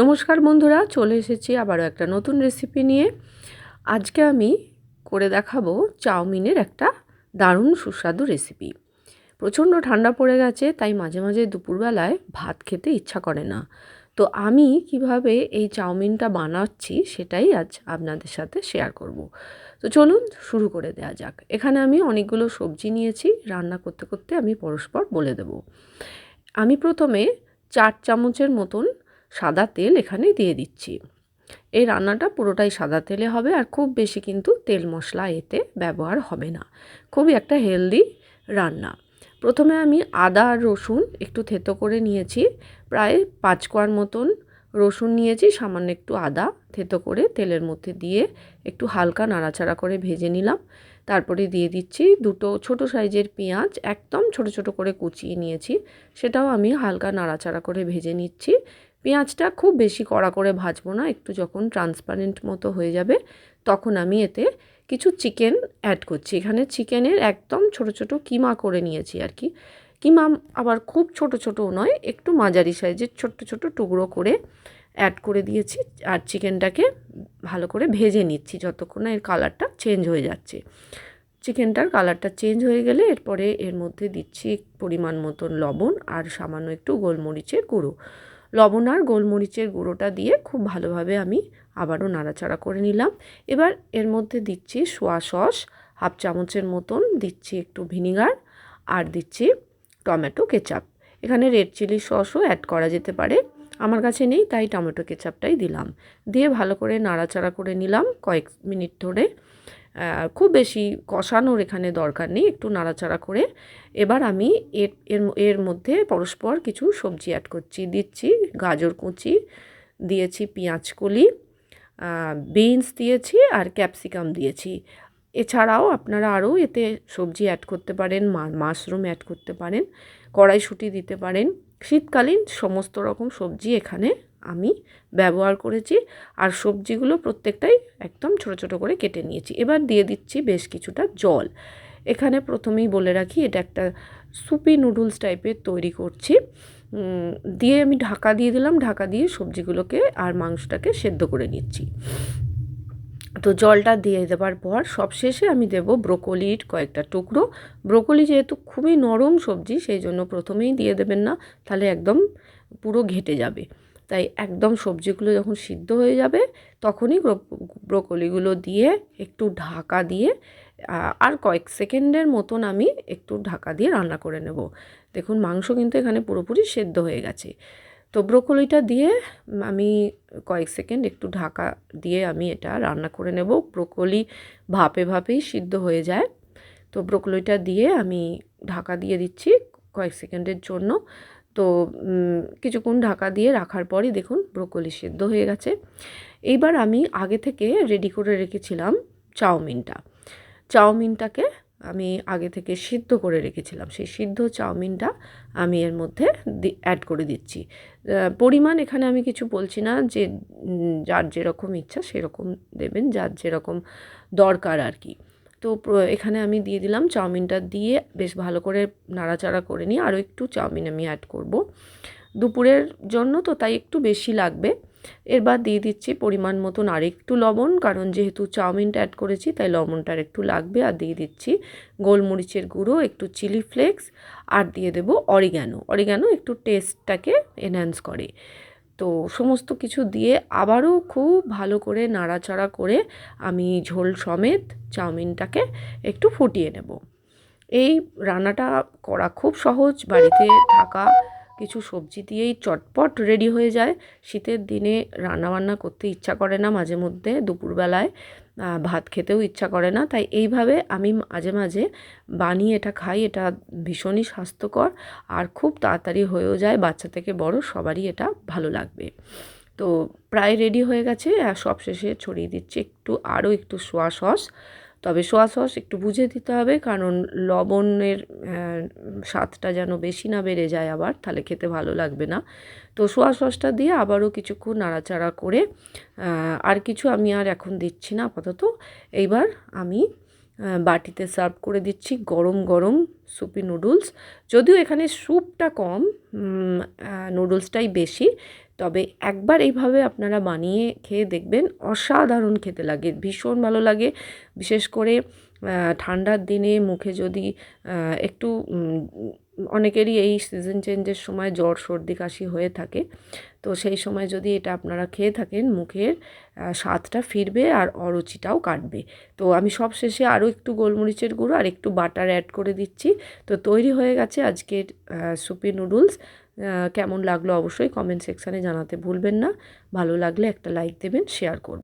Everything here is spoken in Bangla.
নমস্কার বন্ধুরা, চলে এসেছি আবারও একটা নতুন রেসিপি নিয়ে। আজকে আমি করে দেখাবো চাউমিনের একটা দারুণ সুস্বাদু রেসিপি প্রচণ্ড ঠান্ডা পড়ে গেছে, তাই মাঝে মাঝে দুপুরবেলায় ভাত খেতে ইচ্ছা করে না। তো আমি কীভাবে এই চাউমিনটা বানাচ্ছি সেটাই আজ আপনাদের সাথে শেয়ার করব। তো চলুন শুরু করে দেওয়া যাক। এখানে আমি অনেকগুলো সবজি নিয়েছি, রান্না করতে করতে আমি পরস্পর বলে দেব। আমি প্রথমে চার চামচের মতন সাদা তেল এখানে দিয়ে দিচ্ছি। এই রান্নাটা পুরোটাই সাদা তেলে হবে আর খুব বেশি কিন্তু তেল মশলা এতে ব্যবহার হবে না। খুবই একটা হেলদি রান্না। প্রথমে আমি আদা আর রসুন একটু থেতো করে নিয়েছি। প্রায় পাঁচ কোয়ার মতন রসুন নিয়েছি, সামান্য একটু আদা থেতো করে তেলের মধ্যে দিয়ে একটু হালকা নাড়াচাড়া করে ভেজে নিলাম। তারপরে দিয়ে দিচ্ছি দুটো ছোট সাইজের পেঁয়াজ, একদম ছোট ছোট করে কুচিয়ে নিয়েছি। সেটাও আমি হালকা নাড়াচাড়া করে ভেজে নিচ্ছি। পেঁয়াজটা খুব বেশি কড়া করে ভাজবো না, একটু যখন ট্রান্সপারেন্ট মতো হয়ে যাবে, তখন আমি এতে কিছু চিকেন অ্যাড করছি। এখানে চিকেনের একদম ছোট ছোট কিমা করে নিয়েছি আর কি। কিমা আবার খুব ছোট ছোটও নয়, একটু মাঝারি সাইজের ছোট্ট ছোট টুকরো করে অ্যাড করে দিয়েছি আর চিকেনটাকে ভালো করে ভেজে নিচ্ছি যতক্ষণ না এর কালারটা চেঞ্জ হয়ে যাচ্ছে। চিকেনটার কালারটা চেঞ্জ হয়ে গেলে এরপরে এর মধ্যে দিচ্ছি পরিমাণ মতন লবণ আর সামান্য একটু গোলমরিচের গুঁড়ো। লবণ আর গোলমরিচের গুঁড়োটা দিয়ে খুব ভালোভাবে আমি আবারও নাড়াচাড়া করে নিলাম। এবার এর মধ্যে দিচ্ছি সোয়া সস, হাফ চামচের মতন দিচ্ছি একটু ভিনিগার আর দিচ্ছি টমেটো কেচাপ। এখানে রেড চিলি সসও অ্যাড করা যেতে পারে। আমার কাছে নেই, তাই টমেটো কেচাপটাই দিলাম। দিয়ে ভালো করে নাড়াচাড়া করে নিলাম কয়েক মিনিট ধরে। খুব বেশি কষানোর এখানে দরকার নেই, একটু নাড়াচাড়া করে। এবার আমি এর এর মধ্যে পরস্পর কিছু সবজি অ্যাড করছি। দিচ্ছি গাজর কুচি, দিয়েছি পেঁয়াজ কলি বিনস দিয়েছি আর ক্যাপসিকাম দিয়েছি। এছাড়াও আপনারা আরও এতে সবজি অ্যাড করতে পারেন মাশরুম অ্যাড করতে পারেন, কড়াইশুঁটি দিতে পারেন। শীতকালীন সমস্ত রকম সবজি এখানে আমি ব্যবহার করেছি। আর সবজিগুলো প্রত্যেকটাই একদম ছোট ছোট করে কেটে নিয়েছি। এবার দিয়ে দিচ্ছি বেশ কিছুটা জল। এখানে প্রথমেই বলে রাখি, এটা একটা সুপি নুডলস টাইপের তৈরি করছি। দিয়ে আমি ঢাকা দিয়ে দিলাম। ঢাকা দিয়ে সবজিগুলোকে আর মাংসটাকে সেদ্ধ করে নিচ্ছি। তো জলটা দিয়ে দেওয়ার পর সবশেষে আমি দেব ব্রোকলির কয়েকটা টুকরো। ব্রোকলি যেহেতু খুবই নরম সবজি, সেই জন্য প্রথমেই দিয়ে দেবেন না, তাহলে একদম পুরো ঘেটে যাবে। তাই একদম সবজিগুলো যখন সিদ্ধ হয়ে যাবে, তখনই ব্রোকলিগুলো দিয়ে একটু ঢাকা দিয়ে আর কয়েক সেকেন্ডের মতন আমি একটু ঢাকা দিয়ে রান্না করে নেব। দেখুন, মাংস কিন্তু এখানে পুরোপুরি সেদ্ধ হয়ে গেছে। তো ব্রোকলিটা দিয়ে আমি কয়েক সেকেন্ড একটু ঢাকা দিয়ে আমি এটা রান্না করে নেব। ব্রোকলি ভাপে ভাপেই সিদ্ধ হয়ে যায়। তো ব্রোকলিটা দিয়ে আমি ঢাকা দিয়ে দিচ্ছি কয়েক সেকেন্ডের জন্য। তো কিছুক্ষণ ঢাকা দিয়ে রাখার পরই দেখুন ব্রোকলি সেদ্ধ হয়ে গেছে। এইবার আমি আগে থেকে রেডি করে রেখেছিলাম চাউমিনটা। চাউমিনটাকে আমি আগে থেকে সিদ্ধ করে রেখেছিলাম। সেই সিদ্ধ চাউমিনটা আমি এর মধ্যে অ্যাড করে দিচ্ছি। পরিমাণ এখানে আমি কিছু বলছি না যে যার যেরকম ইচ্ছা সেরকম দেবেন, যার যেরকম দরকার আর কি। তো এখানে আমি দিয়ে দিলাম চাউমিনটা দিয়ে বেশ ভালো করে নাড়াচাড়া করে নিয়ে আরও একটু চাউমিন আমি অ্যাড করব। দুপুরের জন্য তো তাই একটু বেশি লাগবে। এরবার দিয়ে দিচ্ছি পরিমাণ মতন আর একটু লবণ, কারণ যেহেতু চাউমিনটা অ্যাড করেছি তাই লবণটা আর একটু লাগবে। আর দিয়ে দিচ্ছি গোলমরিচের গুঁড়ো, একটু চিলি ফ্লেক্স, আর দিয়ে দেবো অরিগ্যানো অরিগ্যানো একটু টেস্টটাকে এনহ্যান্স করে। তো সমস্ত কিছু দিয়ে আবারও খুব ভালো করে নাড়াচাড়া করে আমি ঝোল সমেত চাউমিনটাকে একটু ফুটিয়ে নেব। এই রান্নাটা করা খুব সহজ, বাড়িতে থাকা কিছু সবজি দিয়েই চটপট রেডি হয়ে যায়। শীতের দিনে রান্নাবান্না করতে ইচ্ছা করে না মাঝে মধ্যে, দুপুরবেলায় ভাত খেতেও ইচ্ছা করে না। তাই এইভাবে আমি মাঝে মাঝে বানিয়ে এটা খাই, এটা ভীষণই স্বাস্থ্যকর আর খুব তাড়াতাড়ি হয়েও যায়, বাচ্চা থেকে বড় সবারই এটা ভালো লাগবে। তো প্রায় রেডি হয়ে গেছে সব শেষে ছড়িয়ে দিচ্ছি একটু আরও একটু সোয়া সস তবে সোয়া সস একটু বুঝে দিতে হবে, কারণ লবণের স্বাদটা যেন বেশি না বেড়ে যায় আবার, তাহলে খেতে ভালো লাগবে না। তো সোয়া সসটা দিয়ে আবারও কিছুক্ষণ নাড়াচাড়া করে আর কিছু আমি আর এখন দিচ্ছি না আপাতত। এইবার আমি বাটিতে সার্ভ করে দিচ্ছি গরম গরম সুপি নুডলস। যদিও এখানে স্যুপটা কম নুডলসটাই বেশি তবে একবার এইভাবে আপনারা বানিয়ে খেয়ে দেখবেন, অসাধারণ খেতে লাগে, ভীষণ ভালো লাগে। বিশেষ করে ঠান্ডার দিনে মুখে যদি একটু অনেকেরই এই সিজন চেঞ্জের সময় জ্বর, সর্দি, কাশি হয়ে থাকে। তো সেই সময় যদি এটা আপনারা খেয়ে থাকেন, মুখের স্বাদটা ফিরবে আর অরুচিটাও কাটবে। তো আমি সব শেষে আরও একটু গোলমরিচের গুঁড়ো আর একটু বাটার অ্যাড করে দিচ্ছি। তো তৈরি হয়ে গেছে আজকের সুপি নুডলস কেমন লাগল অবশ্যই কমেন্ট সেকশানে জানাতে ভুলবেন না। ভালো লাগলে একটা লাইক দেবেন শেয়ার করবেন।